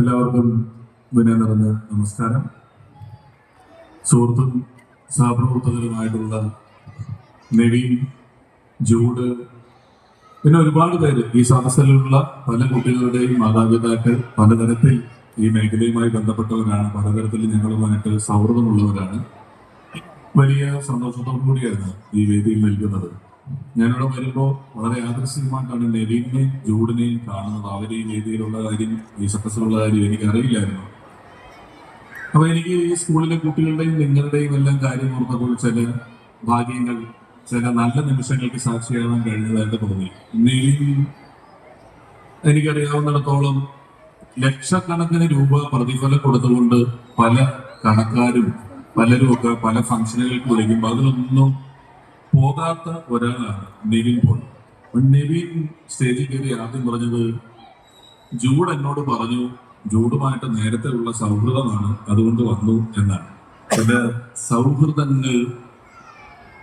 എല്ലാവർക്കും വിനയ നിറഞ്ഞ നമസ്കാരം. സുഹൃത്തും സഹപ്രവർത്തകരുമായിട്ടുള്ള നവീൻ ജൂഡ് പിന്നെ ഒരുപാട് പേര് ഈ സദസ്സിലുള്ള പല കുട്ടികളുടെയും മാതാപിതാക്കൾ പലതരത്തിൽ ഈ മേഖലയുമായി ബന്ധപ്പെട്ടവരാണ്. പലതരത്തിൽ ഞങ്ങളുമായിട്ട് സൗഹൃദമുള്ളവരാണ്. വലിയ സന്തോഷത്തോടു കൂടിയാണ് ഈ വേദിയിൽ നിൽക്കുന്നത്. ഞാനിവിടെ വരുമ്പോൾ വളരെ ആകർഷകമായിട്ടാണ് നെവീനെയും ജൂഡിനെയും കാണുന്നത്. അവരെയും രീതിയിലുള്ള കാര്യം ഈ സദസ്സിലുള്ള കാര്യം എനിക്ക് അറിയില്ലായിരുന്നു അപ്പൊ എനിക്ക് ഈ സ്കൂളിലെ കുട്ടികളുടെയും നിങ്ങളുടെയും എല്ലാം കാര്യം ഓർത്തപ്പോൾ ചില ഭാഗ്യങ്ങൾ ചില നല്ല നിമിഷങ്ങൾക്ക് സാക്ഷിയാകാൻ കഴിഞ്ഞതായിട്ട് തോന്നി. നെവിൻ എനിക്കറിയാവുന്നിടത്തോളം ലക്ഷക്കണക്കിന് രൂപ പ്രതിഫലം കൊടുത്തുകൊണ്ട് പല കണക്കാരും പലരും ഒക്കെ പല ഫംഗ്ഷനുകൾക്ക് വിളിക്കുമ്പോൾ അതിലൊന്നും പോകാത്ത ഒരാളാണ് നിവിൻ പോൾ. നിവിൻ സ്റ്റേജിൽ കയറി ആദ്യം പറഞ്ഞത് ജൂഡ് എന്നോട് പറഞ്ഞു ജൂഡുമായിട്ട് നേരത്തെ ഉള്ള സൗഹൃദമാണ് അതുകൊണ്ട് വന്നു എന്നാണ്. ചില സൗഹൃദങ്ങൾ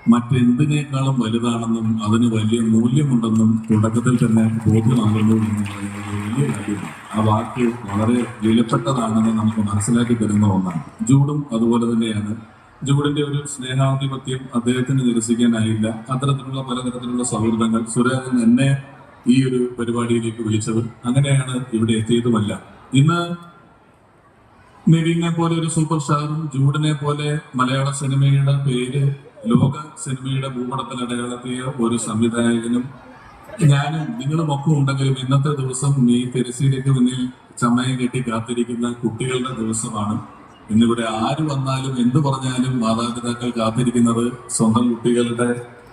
മറ്റെന്തിനേക്കാളും വലുതാണെന്നും അതിന് വലിയ മൂല്യമുണ്ടെന്നും തുടക്കത്തിൽ തന്നെ ബോധ്യമാകുന്നു എന്ന് പറയുന്നത് വലിയ കാര്യമാണ്. ആ വാക്ക് വളരെ വിലപ്പെട്ടതാണെന്ന് നമുക്ക് മനസ്സിലാക്കി തരുന്ന ഒന്നാണ്. ജൂഡും അതുപോലെ തന്നെയാണ്. ജൂഡിന്റെ ഒരു സ്നേഹാധിപത്യം അദ്ദേഹത്തിന് നിരസിക്കാനായില്ല. അത്തരത്തിലുള്ള പലതരത്തിലുള്ള സൗഹൃദങ്ങൾ സുരേന്ദ്രൻ എന്നെ ഈ ഒരു പരിപാടിയിലേക്ക് വിളിച്ചത്. അങ്ങനെയാണ് ഇവിടെ എത്തിയതുമല്ല. ഇന്ന് നിവിനെ പോലെ ഒരു സൂപ്പർ സ്റ്റാറും ജൂഡിനെ പോലെ മലയാള സിനിമയുടെ പേര് ലോക സിനിമയുടെ ഭൂപടത്തിൽ അടയാളത്തിയ ഒരു സംവിധായകനും ഞാനും നിങ്ങളും ഒക്കെ ഉണ്ടെങ്കിലും ഇന്നത്തെ ദിവസം ഈ തെരശ്ശീലയ്ക്ക് മുന്നിൽ ചമയം കെട്ടി കാത്തിരിക്കുന്ന കുട്ടികളുടെ ദിവസമാണ്. ഇന്നിവിടെ ആര് വന്നാലും എന്ത് പറഞ്ഞാലും മാതാപിതാക്കൾ കാത്തിരിക്കുന്നത് സ്വന്തം കുട്ടികളുടെ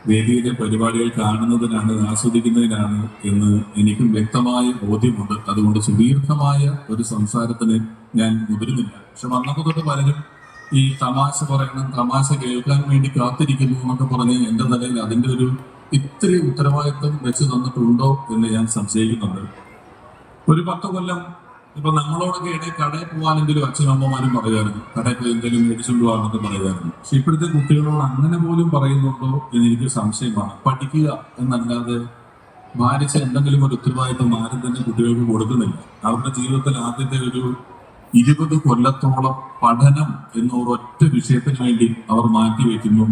വേദിയിലെ പരിപാടികൾ കാണുന്നതിനാണ് ആസ്വദിക്കുന്നതിനാണ് എന്ന് എനിക്കും വ്യക്തമായ ബോധ്യമുണ്ട്. അതുകൊണ്ട് സുദീർഘമായ ഒരു സംസാരത്തിന് ഞാൻ മുതിരുന്നില്ല. പക്ഷെ വന്നപ്പോൾ തൊട്ട് പലരും ഈ തമാശ പറയണം തമാശ കേൾക്കാൻ വേണ്ടി കാത്തിരിക്കുന്നു എന്നൊക്കെ പറഞ്ഞ് എന്റെ നിലയിൽ അതിന്റെ ഒരു ഇത്രയും ഉത്തരവാദിത്വം വെച്ച് തന്നിട്ടുണ്ടോ എന്ന് ഞാൻ സംശയിക്കുന്നുണ്ട്. ഒരു പത്ത് കൊല്ലം ഇപ്പൊ നമ്മളോടൊക്കെ ഇടയിൽ കടയിൽ പോകാനെങ്കിലും അച്ഛനമ്മമാരും പറയാനും കടയിൽ പോയി എന്തെങ്കിലും മേടിച്ചുകൊണ്ട് പോകാന്നൊക്കെ പറയാനും പക്ഷെ ഇപ്പോഴത്തെ കുട്ടികളോട് അങ്ങനെ പോലും പറയുന്നുണ്ടോ എന്ന് എനിക്ക് സംശയമാണ്. പഠിക്കുക എന്നല്ലാതെ ഭാരിച്ച എന്തെങ്കിലും ഒരു ഉത്തരവാദിത്വം ആരും തന്നെ കുട്ടികൾക്ക് കൊടുക്കുന്നില്ല. അവരുടെ ജീവിതത്തിൽ ആദ്യത്തെ ഒരു ഇരുപത് കൊല്ലത്തോളം പഠനം എന്ന ഒരൊറ്റ വിഷയത്തിന് വേണ്ടി അവർ മാറ്റി വെക്കുന്നു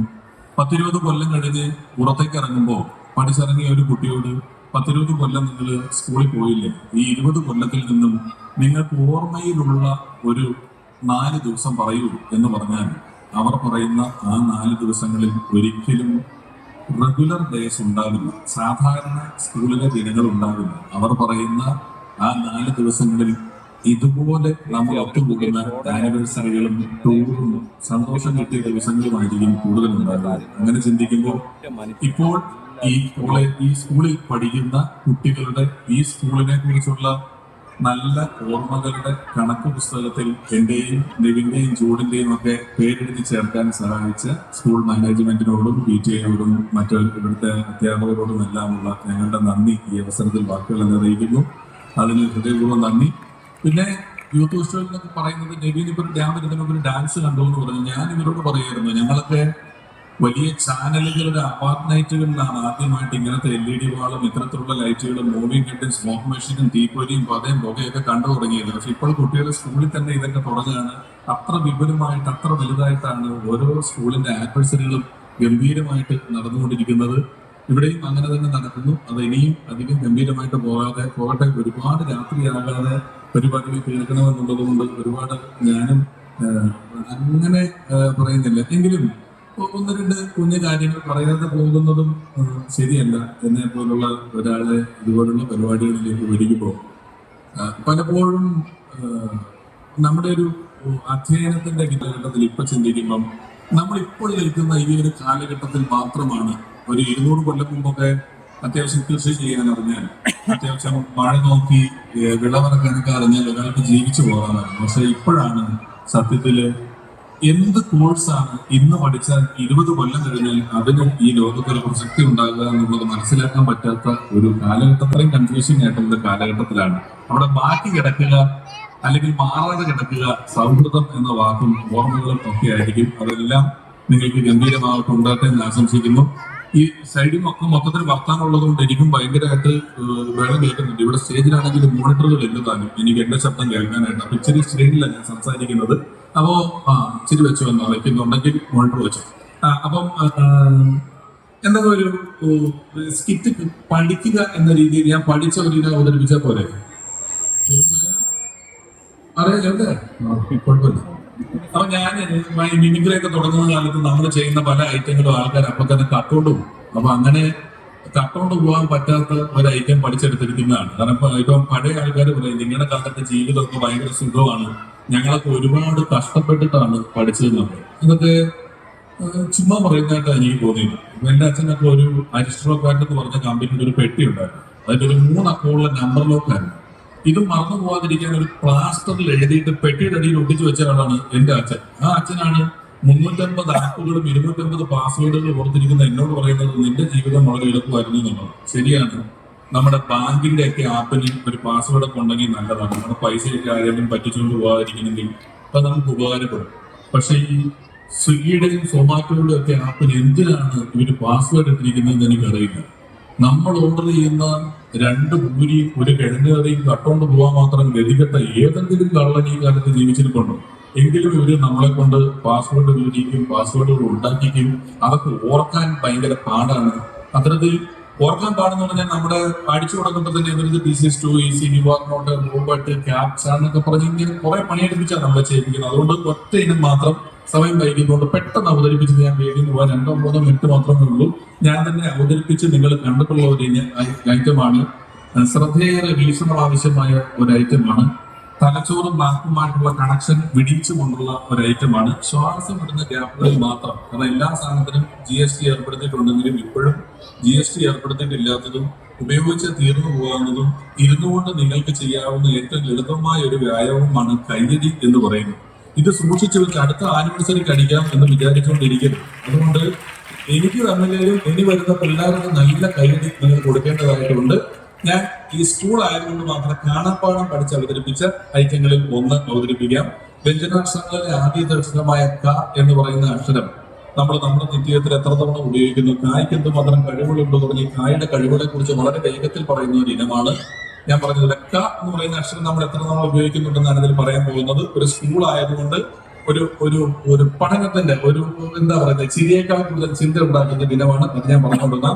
പത്തിരുപത് കൊല്ലം കഴിഞ്ഞ് പുറത്തേക്ക് ഇറങ്ങുമ്പോൾ പഠിച്ചിറങ്ങിയ ഒരു കുട്ടിയോട് പത്തിരുപത് കൊല്ലം നിങ്ങൾ സ്കൂളിൽ പോയില്ലേ? ഈ ഇരുപത് കൊല്ലത്തിൽ നിന്നും നിങ്ങൾക്ക് ഓർമ്മയിലുള്ള ഒരു നാല് ദിവസം പറയൂ എന്ന് പറഞ്ഞാൽ അവർ പറയുന്ന ആ നാല് ദിവസങ്ങളിൽ ഒരിക്കലും റെഗുലർ ഡേസ് ഉണ്ടാവില്ല. സാധാരണ സ്കൂളിലെ ദിനങ്ങൾ ഉണ്ടാവില്ല. അവർ പറയുന്ന ആ നാല് ദിവസങ്ങളിൽ ഇതുപോലെ നമ്മൾ ഒത്തുപോകുന്ന ആനിവേഴ്സറികളും ടൂറും സന്തോഷം കിട്ടിയ ദിവസങ്ങളുമായിരിക്കും കൂടുതൽ ഉണ്ടാകുക അങ്ങനെ ചിന്തിക്കുമ്പോൾ ഇപ്പോൾ ഈ സ്കൂളിൽ ഈ സ്കൂളിൽ പഠിക്കുന്ന കുട്ടികളുടെ ഈ സ്കൂളിനെ കുറിച്ചുള്ള നല്ല ഓർമ്മകളുടെ കണക്ക് പുസ്തകത്തിൽ എന്റെയും നിവിന്റെയും ജൂഡിന്റെയും ഒക്കെ പേരെഴുതി ചേർക്കാൻ സഹായിച്ച സ്കൂൾ മാനേജ്മെന്റിനോടും പി ടി എയോടും മറ്റു ഇവിടുത്തെ അധ്യാപകരോടും എല്ലാമുള്ള ഞങ്ങളുടെ നന്ദി ഈ അവസരത്തിൽ വാക്കുകൾ അറിയിക്കുന്നു. അതിന് ഹൃദയപൂർവം നന്ദി. പിന്നെ യൂത്ത് ഫെസ്റ്റിവൽ എന്നൊക്കെ പറയുന്നത് നവീൻ ഇപ്പൊ ഡാമിൽ ഇതിനൊക്കെ ഒരു ഡാൻസ് കണ്ടു എന്ന് പറഞ്ഞു ഞാൻ ഇവരോട് പറയായിരുന്നു ഞങ്ങളൊക്കെ വലിയ ചാനലുകളുടെ അവാർഡ് നൈറ്റുകളിലാണ് ആദ്യമായിട്ട് ഇങ്ങനത്തെ എൽ ഇ ഡി വാളും ഇത്തരത്തിലുള്ള ലൈറ്റുകളും മൂവിംഗ് കെട്ടും സ്മോക്ക് മെഷീനും തീപ്പൊരിയും പതയും പുകയൊക്കെ കണ്ടു തുടങ്ങിയത്. പക്ഷെ ഇപ്പോൾ കുട്ടികൾ സ്കൂളിൽ തന്നെ ഇതൊക്കെ തുടങ്ങുകയാണ്. അത്ര വിപുലമായിട്ട് അത്ര വലുതായിട്ടാണ് ഓരോ സ്കൂളിന്റെ ആനിവേഴ്സറികളും ഗംഭീരമായിട്ട് നടന്നുകൊണ്ടിരിക്കുന്നത്. ഇവിടെയും അങ്ങനെ തന്നെ നടക്കുന്നു. അത് ഇനിയും അധികം ഗംഭീരമായിട്ട് പോകാതെ പോകട്ടെ. ഒരുപാട് രാത്രിയാകാതെ പരിപാടികൾ കേൾക്കണമെന്നുള്ളത് കൊണ്ട് ഒരുപാട് ഞാനും അങ്ങനെ പറയുന്നില്ല. എങ്കിലും ഒന്ന് രണ്ട് കുഞ്ഞു കാര്യങ്ങൾ പറയാതെ പോകുന്നതും ശരിയല്ല. എന്നെ പോലുള്ള ഒരാളെ ഇതുപോലുള്ള പരിപാടികളിലേക്ക് വിളിക്കുമ്പോൾ പലപ്പോഴും നമ്മുടെ ഒരു അധ്യയനത്തിന്റെ കാലഘട്ടത്തിൽ ഇപ്പൊ ചിന്തിക്കുമ്പം നമ്മൾ ഇപ്പോൾ നിൽക്കുന്ന ഈ ഒരു കാലഘട്ടത്തിൽ മാത്രമാണ് ഒരു ഇരുന്നൂറ് കൊല്ലം മുമ്പൊക്കെ അത്യാവശ്യം കൃഷി ചെയ്യാൻ അറിഞ്ഞാൽ അത്യാവശ്യം മഴ നോക്കി വിളവിറക്കാനൊക്കെ അറിഞ്ഞാൽ ഒരാൾക്ക് ജീവിച്ചു പോകാനാണ് പക്ഷെ ഇപ്പോഴാണ് സത്യത്തിൽ എന്ത് കോഴ്സാണ് ഇന്ന് പഠിച്ചാൽ ഇരുപത് കൊല്ലം കഴിഞ്ഞാൽ അതിന് ഈ ലോകത്തൊരു പ്രസക്തി ഉണ്ടാകുക എന്നുള്ളത് മനസ്സിലാക്കാൻ പറ്റാത്ത ഒരു കാലഘട്ടത്തിലും കൺഫ്യൂഷൻ ആയിട്ടുള്ള കാലഘട്ടത്തിലാണ്. അവിടെ ബാക്കി കിടക്കുക അല്ലെങ്കിൽ മാറാതെ കിടക്കുക സൗഹൃദം എന്ന വാക്കും ഓർമ്മകളും ഒക്കെ ആയിരിക്കും. അതെല്ലാം നിങ്ങൾക്ക് ഗംഭീരമായിട്ട് എന്ന് ആശംസിക്കുന്നു. ഈ സൈഡിൽ ഒക്കെ മൊത്തത്തിൽ വർത്താനുള്ളത് കൊണ്ട് എനിക്കും ഭയങ്കരമായിട്ട് വേണം വെള്ളം കേൾക്കുന്നുണ്ട്. ഇവിടെ സ്റ്റേജിലാണെങ്കിൽ മോണിറ്ററുകൾ ഇല്ലതാനും എനിക്ക് എന്റെ ശബ്ദം കേൾക്കാനായിട്ട്. അപ്പൊ ഇച്ചിരി സ്ക്രീനിലാണ് ഞാൻ സംസാരിക്കുന്നത്. അപ്പോ ആ ഇച്ചിരി വെച്ച് വന്നാൽ വയ്ക്കുന്നുണ്ടെങ്കിൽ മോണിറ്റർ വെച്ചു. അപ്പം എന്താ ഒരു സ്കിറ്റ് പഠിക്കുക എന്ന രീതിയിൽ ഞാൻ പഠിച്ച ഒരു ഇത് അവതരിപ്പിച്ച പോലെ അറിയാം കുഴപ്പമില്ല. അപ്പൊ ഞാൻ മിമിക്രി ഒക്കെ തുടങ്ങുന്ന കാലത്ത് നമ്മൾ ചെയ്യുന്ന പല ഐറ്റങ്ങളും ആൾക്കാർ അപ്പൊ തന്നെ കട്ടോണ്ടും അപ്പൊ അങ്ങനെ കട്ടോണ്ട് പോകാൻ പറ്റാത്ത ഒരു ഐറ്റം പഠിച്ചെടുത്തിരിക്കുന്നതാണ്. കാരണം ഇപ്പൊ പഴയ ആൾക്കാർ പറയും നിങ്ങളുടെ കാലത്തെ ജീവിതമൊക്കെ ഭയങ്കര സുഖമാണ്. ഞങ്ങളൊക്കെ ഒരുപാട് കഷ്ടപ്പെട്ടിട്ടാണ് പഠിച്ചതെന്നാണ് ഇതൊക്കെ ഏഹ് ചുമ്മാ പറയുന്നതായിട്ടാണ് എനിക്ക് തോന്നിയത്. എന്റെ അച്ഛനൊക്കെ ഒരു അരിസ്ട്രോക്രാറ്റ് എന്ന് പറഞ്ഞ കമ്പനിയുടെ ഒരു പെട്ടി ഉണ്ടായിരുന്നു. അതിന്റെ ഒരു മൂന്ന് അക്കൗണ്ടിലെ നമ്പർ ലോക്കായിരുന്നു ഇത് മറന്നു പോകാതിരിക്കാൻ ഒരു പ്ലാസ്റ്ററിൽ എഴുതിയിട്ട് പെട്ടിയുടെ അടിയിൽ ഒട്ടിച്ചു വെച്ച ആളാണ് എന്റെ അച്ഛൻ. ആ അച്ഛനാണ് മുന്നൂറ്റമ്പത് ആപ്പുകളും ഇരുന്നൂറ്റമ്പത് പാസ്വേഡുകളും ഓർത്തിരിക്കുന്ന എന്നോട് പറയുന്നത് നിന്റെ ജീവിതം വളരെ എളുപ്പമായിരുന്നു എന്നുള്ളത്. ശരിയാണ്. നമ്മുടെ ബാങ്കിന്റെ ഒക്കെ ആപ്പിന് ഒരു പാസ്വേഡ് ഒക്കെ ഉണ്ടെങ്കിൽ നല്ലതാണ്. നമ്മുടെ പൈസയൊക്കെ ആരെങ്കിലും പറ്റിച്ചുകൊണ്ട് പോകാതിരിക്കണമെങ്കിൽ അപ്പൊ നമുക്ക് ഉപകാരപ്പെടും. പക്ഷെ ഈ സ്വിഗ്ഗിയുടെയും സൊമാറ്റോയുടെയും ഒക്കെ ആപ്പിന് എന്തിനാണ് ഇവർ പാസ്വേഡ് ഇട്ടിരിക്കുന്നതെന്ന് എനിക്കറിയില്ല. നമ്മൾ ഓർഡർ ചെയ്യുന്ന രണ്ട് പൂരി ഒരു കിഴങ്ങുകറിയും കട്ടോണ്ട് പോകാൻ മാത്രം ഗതികെട്ട ഏതെങ്കിലും കള്ളൻ ഈ കാലത്ത് ജീവിച്ചിരിപ്പുണ്ടോ? എങ്കിലും ഇവർ നമ്മളെ കൊണ്ട് പാസ്വേഡ് ഉപയോഗിക്കും പാസ്വേഡുകൾ ഉണ്ടാക്കിക്കും. അതൊക്കെ ഓർക്കാൻ ഭയങ്കര പാടാണ്. അത്തരത്തിൽ ഓർക്കാൻ പാടെന്ന് പറഞ്ഞാൽ നമ്മുടെ അടിച്ചു കൊടുക്കുമ്പോൾ തന്നെ ഇവരത് B C S two E C U R not robot captcha എന്നൊക്കെ പറഞ്ഞ് ഇങ്ങനെ കുറെ പണിയെടുപ്പിച്ചാണ് നമ്മളെ ചെയ്യിപ്പിക്കുന്നത്. അതുകൊണ്ട് ഒറ്റ ഇനം മാത്രം സമയം വൈകിക്കൊണ്ട് പെട്ടെന്ന് അവതരിപ്പിച്ച് ഞാൻ വേദിയിൽ പോകാൻ രണ്ടോ മൂന്നോ മിനിറ്റ് മാത്രമേ ഉള്ളൂ. ഞാൻ തന്നെ അവതരിപ്പിച്ച് നിങ്ങൾ കണ്ടിട്ടുള്ള ഒരു ഐറ്റമാണ്. ശ്രദ്ധയേറെ വീക്ഷണം ആവശ്യമായ ഒരു ഐറ്റമാണ്. തലച്ചോറും നാക്കുമായിട്ടുള്ള കണക്ഷൻ വിടിച്ചു കൊണ്ടുള്ള ഒരു ഐറ്റമാണ്. ശ്വാസം വിടുന്ന ഗ്യാപ്പുകളിൽ മാത്രം കാരണം എല്ലാ സാധനത്തിനും ജി എസ് ടി ഏർപ്പെടുത്തിയിട്ടുണ്ടെങ്കിലും ഇപ്പോഴും ജി എസ് ടി ഏർപ്പെടുത്തിയിട്ടില്ലാത്തതും ഉപയോഗിച്ച് തീർന്നു പോകാവുന്നതും ഇരുന്നുകൊണ്ട് നിങ്ങൾക്ക് ചെയ്യാവുന്ന ഏറ്റവും ലളിതമായ ഒരു വ്യായാമമാണ് കൈയടി എന്ന് പറയുന്നത്. ഇത് സൂക്ഷിച്ചു വെച്ച് അടുത്ത ആനിവേഴ്സറിക്ക് അടിക്കാം എന്ന് വിചാരിച്ചുകൊണ്ടിരിക്കരുത് അതുകൊണ്ട് എനിക്ക് തമ്മിലും ഇനി വരുന്ന പിള്ളേർക്ക് നല്ല കൈയടി നിങ്ങൾ കൊടുക്കേണ്ടതായിട്ടുണ്ട്. ഞാൻ ഈ സ്കൂൾ ആയതുകൊണ്ട് മാത്രം കാണാപ്പാടം പഠിച്ച് അവതരിപ്പിച്ച ഐക്യങ്ങളിൽ ഒന്ന് അവതരിപ്പിക്കാം. വ്യഞ്ജനാക്ഷരങ്ങളിലെ ആദ്യത്തെ അക്ഷരമായ ക എന്ന് പറയുന്ന അക്ഷരം. നമ്മൾ നമ്മുടെ നിത്യത്തിൽ എത്രത്തോളം ഉപയോഗിക്കുന്നു? കായ്ക്ക് എന്തുമാത്രം കഴിവുകളുണ്ട് തുടങ്ങി കായുടെ കഴിവുകളെ കുറിച്ച് വളരെ വേഗത്തിൽ പറയുന്ന ഒരു ഇനമാണ് ഞാൻ പറഞ്ഞത് ക എന്ന് പറയുന്ന അക്ഷരം നമ്മൾ എത്ര നമ്മൾ ഉപയോഗിക്കുന്നുണ്ടെന്നാണ് ഇതിൽ പറയാൻ പോകുന്നത്. ഒരു സ്കൂൾ ആയതുകൊണ്ട് ഒരു ഒരു ഒരു പഠനത്തിന്റെ ഒരു എന്താ പറയുന്നത് ചിരിയേക്കാൾ കൂടുതൽ ചിന്ത ഉണ്ടാക്കുന്ന ദിനമാണ്. അത് ഞാൻ പറഞ്ഞുകൊണ്ടുവന്ന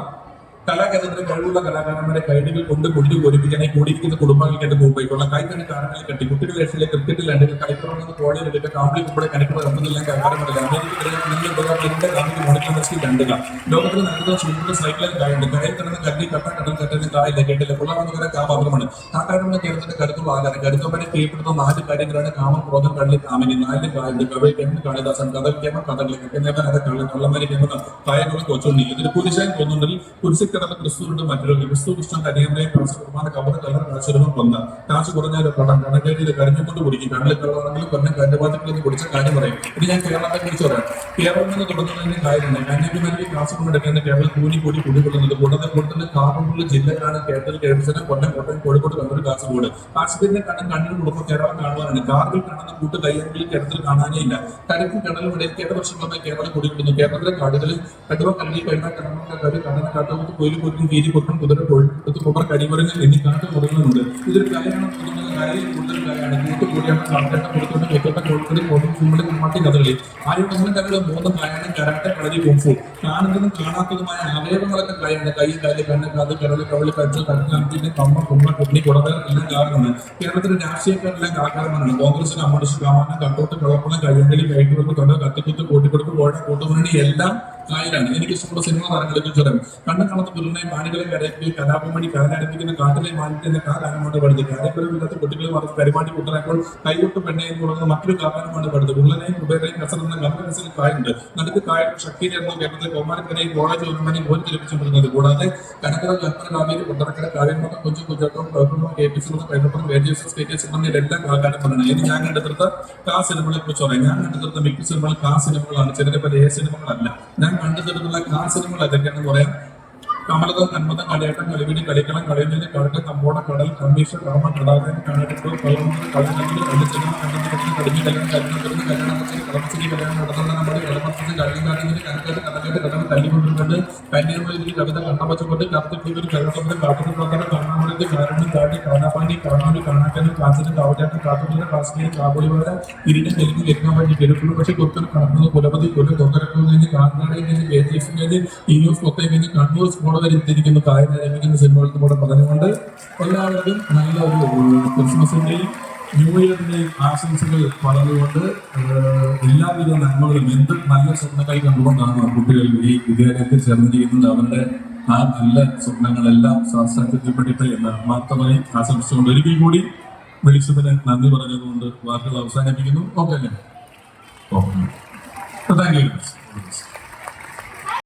കലാകേന്ദ്രത്തിന് കഴിവുള്ള കലാകാരന്മാരെ കൈഡികൾ കൊണ്ട് കൊണ്ടു പോരിപ്പിക്കാനായി കൂടിയിരിക്കുന്ന കുടുംബങ്ങൾക്ക് പോയിക്കൊള്ള കൈത്തന്നെ കാരണങ്ങളെ കെട്ടി. കുട്ടികൾ വേഷത്തിലെ ക്രിക്കറ്റിൽ രണ്ട് കളിപ്പുറമെന്ന് കോളിൽ എടുത്ത് കാമ്പിളി കുമ്പളെ കണിക്കുള്ള ഇറങ്ങുന്നില്ല കൈകാരമില്ല അമേരിക്കയുടെ കാമ്പിളി മോണിക്കൽ കണ്ടുക ലോകത്തിൽ നടക്കുന്ന ചൂടുള്ള സൈക്കിളിൽ കായുണ്ട് കയൽ കല്ലി കട്ട കടൽ കെട്ടിന് കായില്ല കേട്ടില്ല. കുള്ളവന്നുകരെ കാമാപുരമാണ് കാട്ടാടുന്ന കേരളത്തിന്റെ കരുത്തുള്ള ആകാരം കരുത്തമ്മനെ കീഴ്പ്പെടുത്തുന്ന നാല് കാര്യങ്ങളാണ് കാമം ക്രോധം കള്ളി കാമിനി. നാല് കായുണ്ട് കവി കെമ്മ കാളിദാസൻ കഥ കേമ കഥകളി. കെട്ടിനേവൻ അത് കെമ്മ കായകളും കൊച്ചുണ്ണി. ഇതിന് പുരുഷൻ കൊന്നുണ്ടെങ്കിൽ കുരിശിക്കിടന്ന ക്രിസ്തുവിന്റെ മറ്റൊരു ക്രിസ്തു കൃഷ്ണൻ കനിയമ്മയും കാശ് കുർബാന കവർ കലർ കാശുരവും കൊന്ന കാശ് കുറഞ്ഞാലും പടം കണക്കേരിയിൽ കരഞ്ഞുകൊണ്ട് കുടിക്കും. കണ്ണിൽ കള്ളാണെങ്കിലും കൊല്ലം കന്യപാത്രത്തിൽ കുടിച്ച കാര്യം പറയും. ഇത് ഞാൻ കേരളത്തെ കുറിച്ച് പറയാം. കേരളം എന്ന് തുടങ്ങുന്നതിന്റെ കാര്യമാണ് കന്യാകുമാരി കാസർഗോഡ് എടുക്കുന്ന കേരളം കൂടി കൂടി കുടികൊള്ളുന്നത് കൂടാതെ കൂടുതൽ കാസർഗോഡ് ജില്ലകളാണ് കേരളത്തിൽ കേരളത്തിന് കൊല്ലം കോട്ടയം കോഴിക്കോട് കണ്ണൂർ കാസർഗോഡ്. കാശ്മീരിന്റെ കണ്ണും കണ്ണിന് കൊടുക്കും കേരളം കാണുവാനാണ്. കാർഗിൽ കാണുന്ന കൂട്ട് കയ്യെങ്കിലും കേരളത്തിൽ കാണാനേ ഇല്ല. കരക്കും കടലും ഇടയിൽ കേരള വർഷങ്ങളായി കേരളം കുടികൊള്ളുന്നു. കേരളത്തിലെ കാടുകളിൽ കടുവ കല്ലി കഴിഞ്ഞ കടമക്ക കരു കടന കാട്ടുമുത്ത് കൊത്തും കീരി കൊത്തും കുതിര കൊഴുത്ത് കുമ്പർ കടിമറിഞ്ഞ് എണ്ണി കാട്ടു കൊടുക്കുന്നുണ്ട് ഇതൊരു കാര്യമാണ് തോന്നുന്നത് കാര്യം കൂടുതൽ കാര്യമാണ് കൂട്ട് കൂടിയാണ് കളക്കട്ട കൊടുത്തോട്ട് കൊത്തോട്ട കോഴിക്കോട് കോട്ടും കുമ്പളി കുമ്മാട്ടി കഥകളി. ആയുധങ്ങളും തമ്മിൽ മൂന്ന് കായാണ് കരാട്ടെ കളരി കുംഫു കാണുന്നതും കാണാത്തതുമായ അവയവങ്ങളൊക്കെ കൈയുണ്ട് കൈ കാൽ കണ്ണ് കാത് കരൾ കവളി കജ്ജ് കണ്ണാമ്പിന്റെ കമ്മ കുമ്മ കുട്ടി കുടകൾ എല്ലാം കാരണമാണ് കേരളത്തിലെ രാഷ്ട്രീയക്കാരെല്ലാം കാരണമാണ് കോൺഗ്രസിന് കമ്മ്യൂണിസ്റ്റ് കാമാനം കട്ടോട്ട് കളപ്പണം കഴിയുമ്പോൾ കൈക്കുറപ്പ് തൊണ്ട കത്തിക്കുത്ത് കൂട്ടിക്കൊടുപ്പ് കോഴ കൂട്ടുമുന്നണി എല്ലാം കായലാണ്. എനിക്ക് ഇഷ്ടമുള്ള സിനിമ താരങ്ങളിൽ ചുരം. കണ്ണു കാണത്ത് പുല്ലിനെയും മാണികളെ കരയ്ക്കുകയും കലാപമണി കാലടിപ്പിക്കുന്ന കാട്ടിലെ മാനിന്റെ കാലാനമാണ് പഠിച്ചത് കാര്യപരമില്ലാത്ത കുട്ടികളെ മറന്ന് പരിപാടി കൂട്ടറപ്പോൾ കൈകൊട്ട് പെണ്ണയും തുടങ്ങുന്ന മറ്റൊരു കാലാനമാണ് പഠിച്ചത് ഉള്ളനെയും കുബേരയും കസറുന്ന ഗർഭകസിൽ കായുണ്ട്. നടുക്ക് കായ ശക്തി എന്ന കേരളത്തിലെ കോമാരക്കരയും കോളേജ് ഒരുമനെയും പോലും ജനിപ്പിച്ചുകൊണ്ടിരുന്നത് കൂടാതെ കനക്കര കൽപ്പന കാവേരി കൊട്ടറക്കര കാവ്യമോട്ടം കൊച്ചു കുഞ്ചാട്ടം കുഴപ്പമോ കെ പി സിനിമ കൈപ്പുറം വേദിയസ് സ്റ്റേറ്റ് സിനിമയിൽ എല്ലാം കലാകാരന്മാരാണ് ഇനി ഞാൻ കണ്ടെടുത്ത കാ സിനിമകളെ കുറിച്ച് പറയാം. ഞാൻ കണ്ടെടുത്ത മിക്ക സിനിമകൾ കാ സിനിമകളാണ്. ചിലരെ പല ഏ സിനിമകളല്ല. ഞാൻ കണ്ടെടുത്തിട്ടുള്ള കാ സിനിമകൾ ഏതൊക്കെയാണെന്ന് പറയാം. കമലതം കന്മതം കളിയാട്ടം കളിവിടി കളിക്കളം കളിനെല്ല് കഴക്ക് കമ്പോട കടൽ കമ്മീഷൻ കർമ്മ കടാതൻ കാണിട്ടു കള്ളമുണ്ട് കളിനെല്ല് കളിച്ചെല്ലുന്ന കണ്ണുപിടിക്കുന്ന കടിഞ്ഞു കല്യാണം കല്യാണം കല്യാണത്തിന് കല്യാണം വെച്ച് കളമശ്ശേരി കല്യാണം നടത്തുന്ന നമ്മുടെ കടമത്തിന് കഴിഞ്ഞ കാട്ടിങ്ങനെ കണക്കാട്ട് കഥകാട്ട് കഥകൾ തല്ലിക്കൊണ്ടിരുന്നുണ്ട് കന്യാകുമാരി കവിത കണ്ണപ്പച്ചപ്പെട്ട് കറുത്തിട്ടൊരു കരുത്തപ്പുറം കാട്ടുന്ന പ്രവർത്തനം കാണാമലത്ത് കാരണം കാട്ടി കാണാപ്പാണ്ടി കാണാനും കാണാക്കനും കാത്തിനും കാവറ്റാട്ടും കാത്തുള്ള കാശ്മീർ കാബുളിവാര ഇരുട്ടും തെലുങ്ക് ലഗ്നം വഴി കിഴക്കുള്ളൂ പക്ഷെ കൊത്തനും കണ്ണൂർ കുലപതി കൊല്ലം തൊക്കരക്കൂരിൽ നിന്ന് കാക്കനാടയിൽ നിന്ന് കെ ജി എഫിൽ നിന്ന് ഈ ന്യൂസ് കൊത്തയിൽ നിന്ന് കണ്ണൂർ സ്കൂൾ വരെ എത്തിയിരിക്കുന്നു കായ നിർമ്മിക്കുന്ന സിനിമകൾക്ക് കൂടെ പറഞ്ഞുകൊണ്ട് എല്ലാവർക്കും നല്ല ഒരു ക്രിസ്മസിന്റെയും ന്യൂ ഇയറിന്റെയും ആശംസകൾ പറഞ്ഞുകൊണ്ട് എല്ലാവിധ നന്മകളും എന്ത് നല്ല സ്വപ്നങ്ങൾ കണ്ടുകൊണ്ടാണ് കുട്ടികൾ ഈ വിദ്യാലയത്തിൽ ചേർന്നിരിക്കുന്നത്. അവരുടെ ആ നല്ല സ്വപ്നങ്ങളെല്ലാം സാക്ഷാത്കരിക്കപ്പെടട്ടെ എന്ന് ആത്മാർത്ഥമായി ആശംസിച്ചുകൊണ്ട് ഒരിക്കൽ കൂടി വിളിച്ചതിന് നന്ദി പറഞ്ഞതുകൊണ്ട് വാർത്തകൾ അവസാനിപ്പിക്കുന്നു. ഓക്കെ അല്ലേ? ഓക്കെ. Thank you